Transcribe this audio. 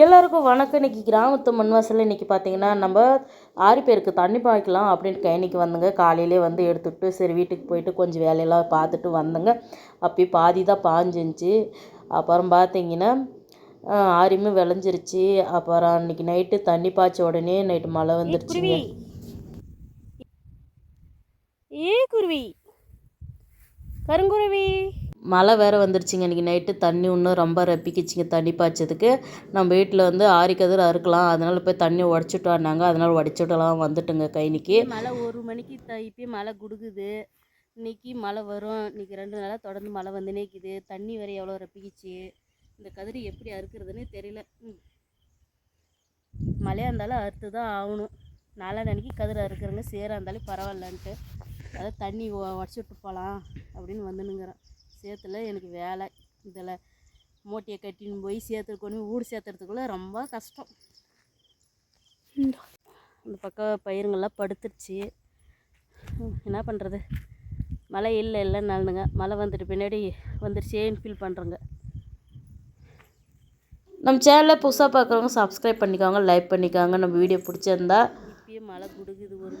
எல்லாருக்கும் வணக்கம். இன்னைக்கு கிராமத்து மண் வாசலில் இன்றைக்கி பார்த்தீங்கன்னா நம்ம ஆறு பேருக்கு தண்ணி பாய்க்கலாம் அப்படின்ட்டு கைனிக்கு வந்தங்க. காலையிலே வந்து எடுத்துக்கிட்டு சரி வீட்டுக்கு போயிட்டு கொஞ்சம் வேலையெல்லாம் பார்த்துட்டு வந்தங்க. அப்பயே பாதி தான் பாஞ்சிருந்துச்சி. அப்புறம் பார்த்தீங்கன்னா ஆரியுமே விளைஞ்சிருச்சு. அப்புறம் அன்றைக்கி நைட்டு தண்ணி பாய்ச்ச உடனே நைட்டு மழை வந்துருச்சுங்க. ஏ குருவி. கருங்குருவி. மழை வேறு வந்துருச்சுங்க. இன்றைக்கி நைட்டு தண்ணி இன்னும் ரொம்ப ரப்பிக்கிச்சிங்க தண்ணி பாய்ச்சதுக்கு. நம்ம வீட்டில் வந்து ஆரி கதிர் அறுக்கலாம். அதனால் போய் தண்ணி உடச்சிட்டு வந்தாங்க அதனால் உடச்சிட்டுலாம் வந்துட்டுங்க கைனிக்கு. மழை ஒரு மணிக்கு த மழை குடுக்குது. இன்னைக்கு மழை வரும். இன்னைக்கு ரெண்டு நாளாக தொடர்ந்து மழை வந்துனே இருக்குது. தண்ணி வேறு எவ்வளோ ரப்பிக்கிச்சு. இந்த கதிரி எப்படி அறுக்கிறதுனே தெரியல. மழையாக இருந்தாலும் அறுத்து தான் ஆகணும் நாளான்னைக்கு கதிர் அறுக்கிறவங்க சேராக இருந்தாலும் பரவாயில்லன்ட்டு. அதாவது தண்ணி உடச்சி விட்டு போகலாம் அப்படின்னு வந்துனுங்கிறேன் சேத்துல எனக்கு வேலை. இதில் மூட்டையை கட்டின்னு போய் சேத்துல கொண்டு போய் ஊடு சேர்த்துறதுக்குள்ளே ரொம்ப கஷ்டம். இந்த பக்கம் பயிருங்கள்லாம் படுத்துருச்சு. என்ன பண்ணுறது மழை இல்லை இல்லை இல்லைன்னாலுங்க மழை வந்துட்டு பின்னாடி வந்துருச்சேன்னு ஃபீல் பண்ணுறேங்க நம்ம சேனலில் புதுசாக பார்க்குறவங்க சப்ஸ்கிரைப் பண்ணிக்கோங்க லைக் பண்ணிக்கோங்க. நம்ம வீடியோ பிடிச்சிருந்தா இப்பயே மழை கொடுக்குது ஒரு